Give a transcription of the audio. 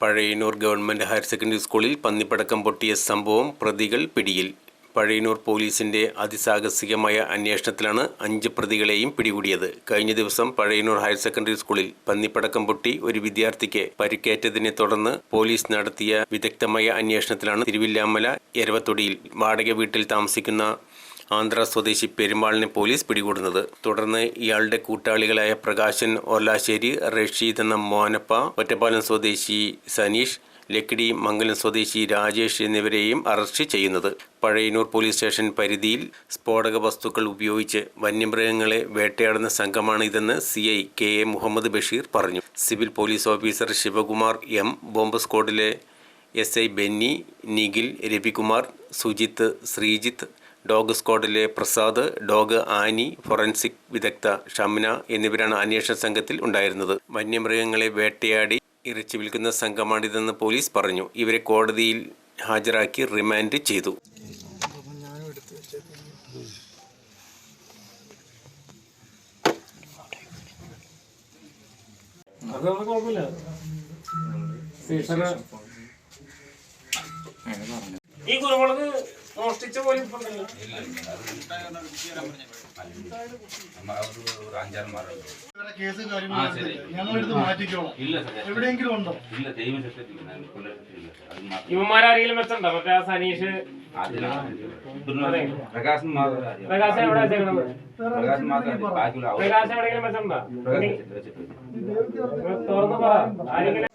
Pazhayannur government higher secondary സ്കൂളിൽ പന്നിപ്പടക്കം പൊട്ടിയ സംഭവം പ്രതികൾ പിടിയിൽ. പഴയന്നൂർ പോലീസിന്റെ അതിസാഹസികമായ അന്വേഷണത്തിലാണ് അഞ്ച് പ്രതികളെയും പിടികൂടിയത്. കഴിഞ്ഞ ദിവസം പഴയന്നൂർ ഹയർ സെക്കൻഡറി സ്കൂളിൽ പന്നിപ്പടക്കം പൊട്ടി ഒരു വിദ്യാർത്ഥിക്ക് പരിക്കേറ്റതിനെ തുടർന്ന് പോലീസ് നടത്തിയ വിദഗ്ധമായ അന്വേഷണത്തിലാണ് തിരുവില്ലാമല എരവത്തൊടിയിൽ വാടക വീട്ടിൽ താമസിക്കുന്ന ആന്ധ്ര സ്വദേശി പെരുമാളിനെ പോലീസ് പിടികൂടുന്നത്. തുടർന്ന് ഇയാളുടെ കൂട്ടാളികളായ പ്രകാശൻ ഒർലാശ്ശേരി റഷീദ് എന്ന മോനപ്പ ഒറ്റപ്പാലം സ്വദേശി സനീഷ് ലക്കിടി മംഗലം സ്വദേശി രാജേഷ് എന്നിവരെയും അറസ്റ്റ് ചെയ്യുന്നത്. പഴയനൂർ പോലീസ് സ്റ്റേഷൻ പരിധിയിൽ സ്ഫോടക വസ്തുക്കൾ ഉപയോഗിച്ച് വന്യമൃഗങ്ങളെ വേട്ടയാടുന്ന സംഘമാണ് ഇതെന്ന് C I K A Muhammad Basheer പറഞ്ഞു. Civil police officer Sivakumar M bomb സ്ക്വാഡിലെ S I Benny Nikhil Ravikumar Sujith Sreejith dog സ്ക്വാഡിലെ Prasad dog Annie forensic വിദഗ്ധ ഷംന എന്നിവരാണ് അന്വേഷണ സംഘത്തിൽ ഉണ്ടായിരുന്നത്. വന്യമൃഗങ്ങളെ വേട്ടയാടി ഇറച്ചി വിൽക്കുന്ന സംഘമാണിതെന്ന് പോലീസ് പറഞ്ഞു. ഇവരെ കോടതിയിൽ ഹാജരാക്കി റിമാൻഡ് ചെയ്തു. അത് കുഴപ്പമില്ല. സീസണ് ഈ കുരുമുളക് മോഷ്ടിച്ച പോലും ഇവന്മാരാരെങ്കിലും വെച്ചിട്ടുണ്ടോ? മറ്റേ ആ സനീഷ്? അതിലാണ് പ്രകാശം മാത്രം അറിയാം. പ്രകാശം എവിടെ വെച്ചേക്കണത്? പ്രകാശം മാത്രം അറിയാം. ബാക്കിയുള്ള അവർ പ്രകാശം എവിടെയെങ്കിലും വെച്ചിട്ടുണ്ടോ? തുറന്ന് പറ. ആരെങ്കിലും